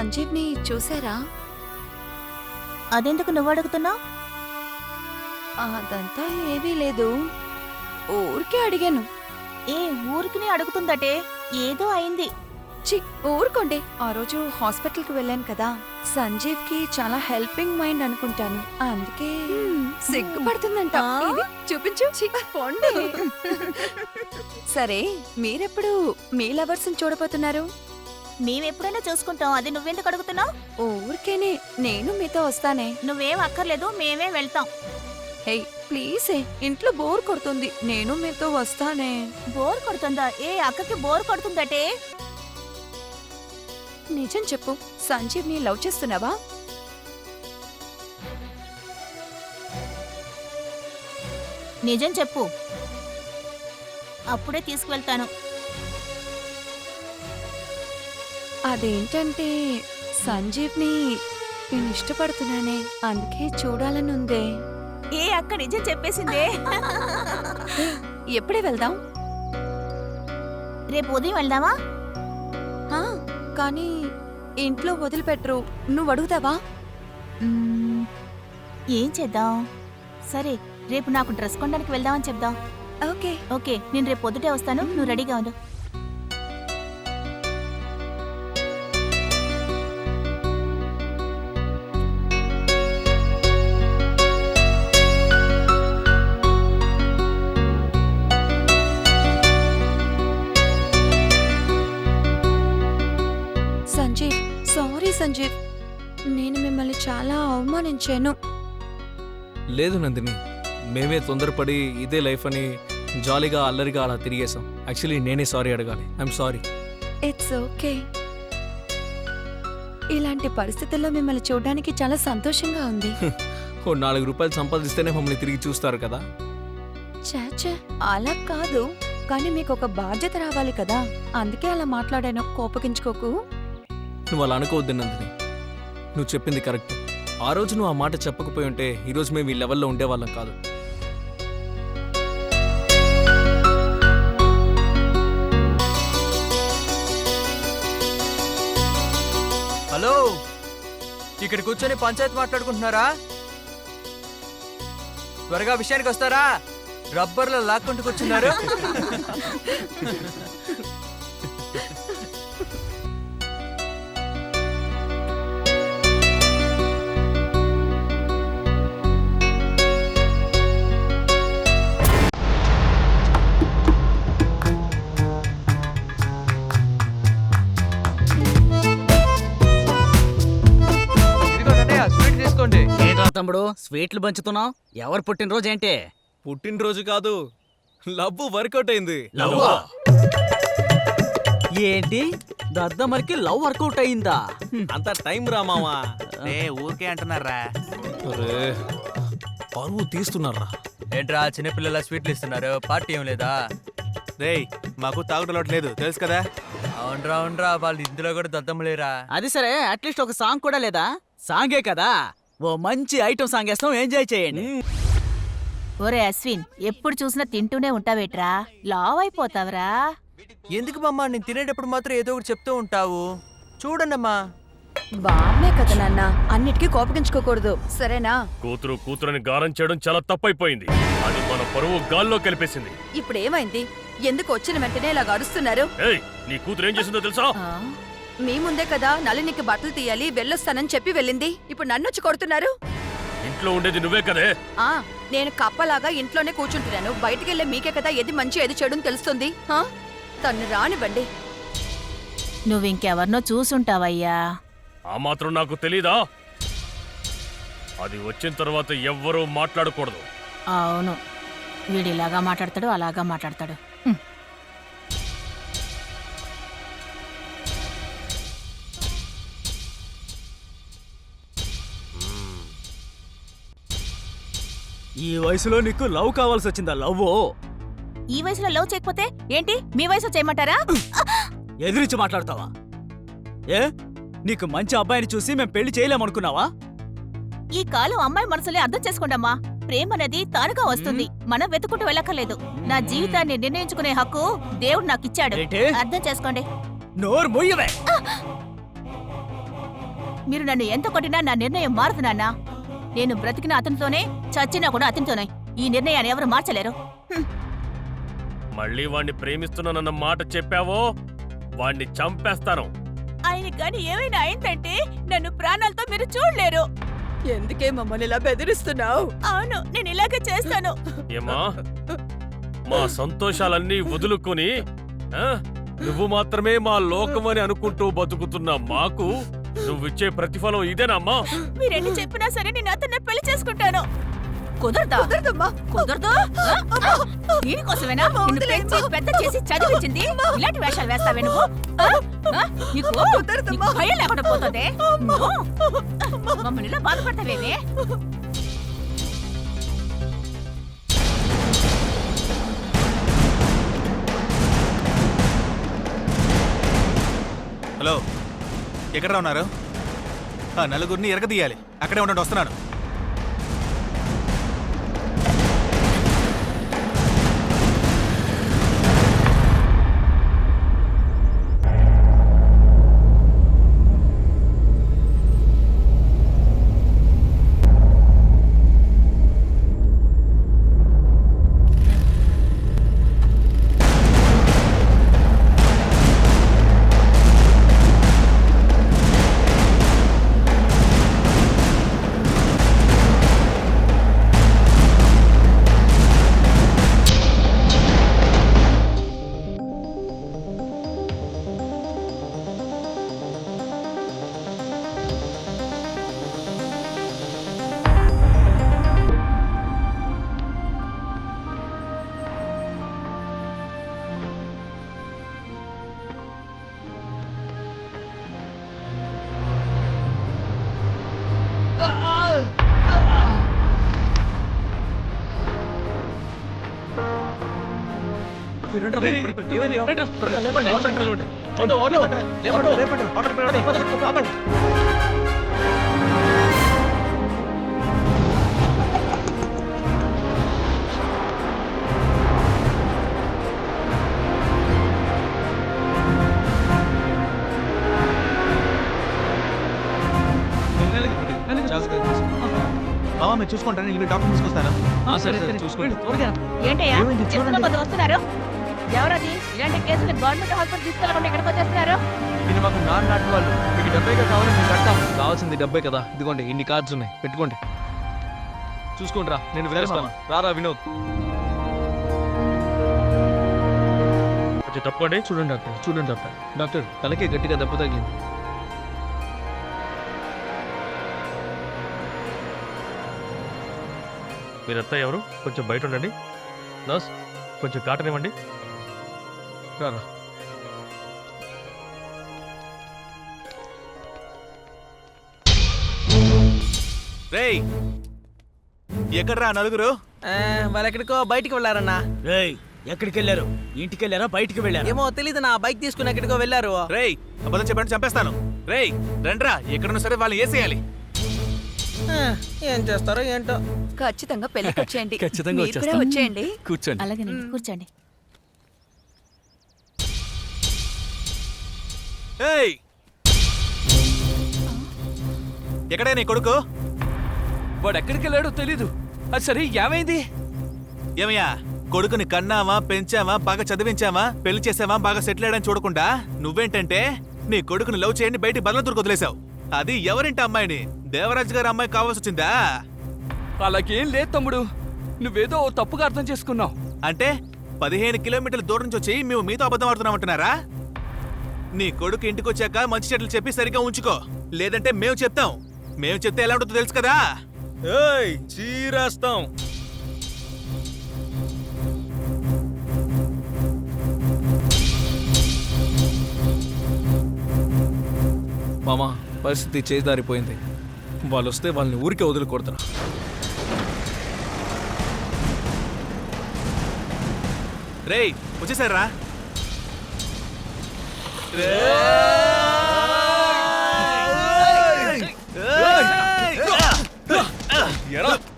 సంజీవ్ని చూసారా అదెందుకు నువ్వు అడుగుతున్నావు? అదంతా ఏమీ లేదు. ఊరికే అడిగాను. ఏ ఊరికి అడుగుతుందటే? ఏదో అయింది. చి ఊరుకోండి. ఆ రోజు హాస్పిటల్కి వెళ్ళాను కదా. సంజీవ్కి చాలా హెల్పింగ్ మైండ్ అనుకుంటాను. అందుకే సిగ్గుపడుతుందంట? ఇది చూపించు. పోండి. సరే మీరెప్పుడు మీ లవర్స్ చూడబోతున్నారు? మేమెప్పుడైనా చూసుకుంటాం. అది నువ్వెందుకు అడుగుతున్నావు? ఊరికేనే. నేను మీతో వస్తానే. నువ్వేం అక్కర్లేదు మేమే వెళ్తాం. Hey please. ఏ, ఇంట్లో బోర్ కొడుతుంది. నేను మీతో వస్తానే. బోర్ కొడుతుందా? ఏ అక్కకి బోర్ కొడుతుందటే. నిజం చెప్పు. సంజీవ్ని లవ్ చేస్తున్నావా? నిజం చెప్పు. అప్పుడే తీసుకువెళ్తాను. అదేంటంటే సంజీవ్ని నేను ఇష్టపడుతున్నానే అందుకే చూడాలని ఉందే ఏ అక్క నిజం చెప్పేసిందే. ఎప్పుడే వెళ్దాం? రేపు ఉదయం వెళ్దామా? ఆ, కానీ ఇంట్లో వదిలిపెట్టరు. నువ్వు అడుగుతావా? మ్మ్, ఏం చేద్దాం? సరే రేపు నాకు డ్రెస్ కొనడానికి వెళ్దామని చెప్దాం. ఓకే. ఓకే నేను రేపు పొద్దుటే వస్తాను. నువ్వు రెడీగా ఉండు. చాలా అవమానించాను లేదు నందిని మేమే తొందరపడి ఇదే లైఫ్ అని జాలీగా అల్లరిగా అలా తిరిగేసాం యాక్చువల్లీ నేనే సారీ అడగాలి. ఐఎమ్ సారీ ఇట్స్ ఓకే ఇలాంటి పరిస్థితుల్లో మిమ్మల్ని చూడడానికి చాలా సంతోషంగా ఉంది. ఓ నాలుగు రూపాయలు సంపాదిస్తేనే మమ్మల్ని తిరిగి చూస్తారు కదా? చాచా అలా కాదు. కానీ మీకు ఒక బాధ్యత రావాలి కదా? అందుకే అలా మాట్లాడాను. కోపగించుకోకు. నువ్వు అలా అనుకోవద్దు నందిని. నువ్వు చెప్పింది కరెక్ట్. ఆ రోజు నువ్వు ఆ మాట చెప్పకపోయి ఉంటే ఈ రోజు మేము ఈ లెవెల్లో ఉండేవాళ్ళం కాదు. హలో? ఇక్కడ కూర్చొని పంచాయతీ మాట్లాడుకుంటున్నారా? త్వరగా విషయానికి వస్తారా? రబ్బర్లో లాక్కుంటూ కూర్చున్నారు తమ్ముడు స్వీట్లు పంచుతున్నావు? ఎవరు పుట్టినరోజు ఏంటి? పుట్టినరోజు కాదు లవ్ వర్కౌట్ అయింది. ఏంటి? దద్దమ్మకి లవ్ వర్కౌట్ అయిందా? అంత టైం రా మావా ఏ ఊరికే అంటున్నారా? అరే పరువు తీస్తున్నారా ఏంట్రా చిన్నపిల్లల స్వీట్లు ఇస్తున్నారు పార్టీ ఏం లేదా? రేయ్ మాకు తాగుడు లేదు తెలుసు కదా? అవునరా అవునరా వాళ్ళు ఇందులో కూడా దద్దమ్మలేరా అది సరే అట్లీస్ట్ ఒక సాంగ్ కూడా లేదా? సాంగే కదా? ఓ మంచి ఐటమ్ సాంగ్ వేస్తాం ఎంజాయ్ చేయండి. ఒరే అశ్విన్ ఎప్పుడు చూసినా తింటూనే ఉంటావేట్రా? లావ్ అయిపోతావరా? ఎందుకు బామ్మ? నేను తినేటప్పుడు మాత్రం ఏదో ఒకటి చెప్తూ ఉంటావు. చూడండమ్మా. బామ్మే కదా నాన్న అన్నిటికీ కోపగించుకోకూడదు. సరేనా? కూతురు కూతురని గారం చేయడం చాలా తప్పైపోయింది. అది మన పరువు గాల్లో కలిపేసింది. ఇప్పుడు ఏమైంది ఎందుకు వచ్చిన వెంటనే ఇలా అరుస్తున్నారు? ఏయ్ నీ కూతురు ఏం చేసిందో తెలుసా? ఆ, మీ ముందే కదా నళినికి బట్టలు తీయాలి వెళ్ళొస్తానని చెప్పి వెళ్ళింది. ఇప్పుడు నన్ను వచ్చి కొడుతున్నారు? ఇంట్లో ఉండేది నువ్వే కదే. ఆ నేను కప్పలాగా ఇంట్లోనే కూర్చుంటున్నాను. బయటికి వెళ్ళే మీకే కదా ఏది మంచి ఏది చెడుని తెలుస్తుంది. ఆ? తన్ను రానివ్వండి నువ్వింకెవరినో చూసుంటావయ్యా. ఆ మాత్రం నాకు తెలీదా? అది వచ్చిన తర్వాత ఎవ్వరూ మాట్లాడకూడదు. అవును. వీడిలాగా మాట్లాడతాడు అలాగా మాట్లాడతాడు. ఈ వయసులో నీకు లవ్ కావాల్సి వచ్చిందా లవ్ ఈ వయసులో లవ్ చేయకపోతే ఏంటి? మీ వయసులో చేయమంటారా? ఎదిరించి మాట్లాడతావా? ఏ? నీకు మంచి అబ్బాయిని చూసి మేము పెళ్ళి చేయలేమనుకున్నావా? ఈ కాలం అమ్మాయి మనసులే అర్థం చేసుకోండమ్మా. ప్రేమ అనేది తానుగా వస్తుంది మనం వెతుకుంటూ వెళ్ళక్కర్లేదు. నా జీవితాన్ని నిర్ణయించుకునే హక్కు దేవుడు నాకు ఇచ్చాడు. ఏంటి? అర్థం చేసుకోండి. నోరు మొయ్యవే మీరు నన్ను ఎంత కొట్టినా నా నిర్ణయం మారదు నాన్న. నేను బ్రతికిన అతనితోనే చచ్చినా కూడా అతనితోనే. ఈ నిర్ణయాన్ని ఎవరు మార్చలేరు. మళ్ళీ వాణ్ణి ప్రేమిస్తున్నానన్న మాట చెప్పావో? వాణ్ణి చంపేస్తాను. ఆయన కానీ ఏమైనా అయిందంటే నన్ను ప్రాణాలతో మీరు చూడలేరు. ఎందుకే మమ్మల్ని ఇలా బెదిరిస్తున్నావు? అవును నేను ఇలాగే చేస్తాను. ఏమా? మా సంతోషాలన్నీ వదులుకొని ఆ, నువ్వు మాత్రమే మా లోకమని అనుకుంటూ బతుకుతున్న మాకు నువ్విచ్చే ప్రతిఫలం ఇదేనమ్మా మీరెన్ని చెప్పినా సరే నేను అతన్ని పెళ్ళి చేసుకుంటాను. కుదరదా? కుదరదమ్మా. కుదరదు? ఆ? దీనికోసమేనా? నిన్ను పెంచి పెద్ద చేసి చదివించింది? ఇలాంటి వేషాలు వేస్తావే నువ్వు? ఆ? ఆ? నీకు కుదరదమ్మా. నీకు భయం లేకుండా పోతుంది? మమ్మల్ని ఇలా బాధపడతావేమే హలో. ఎక్కడ ఉన్నారు? ఆ నలుగురిని ఎరగదీయాలి అక్కడే ఉండండి వస్తున్నాను. మామ మీరు చూసుకుంటాను నేను డాక్టర్ తీసుకొస్తాను ఏంటయ్యా ఎంతలో మంది వస్తున్నారు ఎవరది? ఇలాంటి కేసులు గవర్నమెంట్ హాస్పిటల్ తీసుకెళ్ళకుండా ఎక్కడికి వచ్చేస్తున్నారు? ఇది మాకు నాన్న నాటి వాళ్ళు. మీకు డెబ్బైగా కావాలని మేము కడతాం కావాల్సింది డెబ్బై కదా. ఇదిగోండి ఇన్ని కార్డ్స్ ఉన్నాయి. పెట్టుకోండి. చూసుకోండి రా నేను వెళ్ళేస్తాను రారా వినోద్. కొంచెం తప్పండి. చూడండి డాక్టర్ చూడండి డాక్టర్. డాక్టర్ తలకే గట్టిగా దెబ్బ తగిలింది. మీరంతా ఎవరు? కొంచెం బయట ఉండండి. నర్స్ కొంచెం కాటన్ ఇవ్వండి రారా రేయ్ ఎక్కడ్రా నలుగురు? వాళ్ళు ఎక్కడికో బయటికి వెళ్ళారన్నా. రేయ్ ఎక్కడికి వెళ్ళారు ఇంటికి వెళ్ళారా బయటికి వెళ్ళారా? ఏమో తెలీదు నా బైక్ తీసుకుని ఎక్కడికో వెళ్ళారు. రేయ్ అబద్ధం చెప్పండి చంపేస్తాను. రేయ్ రండ్రా ఎక్కడున్నా సరే వాళ్ళని వేసేయాలి ఏం చేస్తారో ఏంటో. ఖచ్చితంగా పెళ్ళికి వచ్చేయండి ఖచ్చితంగా. వచ్చేయండి. కూర్చోండి. అలాగేనండి కూర్చోండి. ఏయ్! ఎక్కడే నీ కొడుకు? వాడు ఎక్కడికి వెళ్ళాడో తెలీదు. అది సరే ఏమైంది? ఏమయ్యా కొడుకుని కన్నావా పెంచావా బాగా చదివించావా పెళ్ళి చేసావా బాగా సెటిల్ అయ్యాడని చూడకుండా నువ్వేంటంటే నీ కొడుకుని లవ్ చేయండి బయటికి బదలతూరుకు వదిలేసావు అది ఎవరింటి అమ్మాయిని? దేవరాజు గారి అమ్మాయి కావాల్సి వచ్చిందా? అలాగేం లేదు తమ్ముడు. నువ్వేదో తప్పుగా అర్థం చేసుకున్నావు. అంటే పదిహేను కిలోమీటర్ల దూరం నుంచి వచ్చి మేము మీతో అబద్ధం ఆడుతున్నామంటున్నారా? నీ కొడుకు ఇంటికి వచ్చాక మంచి చెట్లు చెప్పి సరిగ్గా ఉంచుకో. లేదంటే మేము చెప్తాం. మేము చెప్తే ఎలా ఉంటుందో తెలుసు కదా? ఏయ్ చీరేస్తాం. మామా పరిస్థితి చేదారిపోయింది వాళ్ళు వస్తే వాళ్ళని ఊరికే వదిలికొడతారు రేయ్ వచ్చేసారా? やろう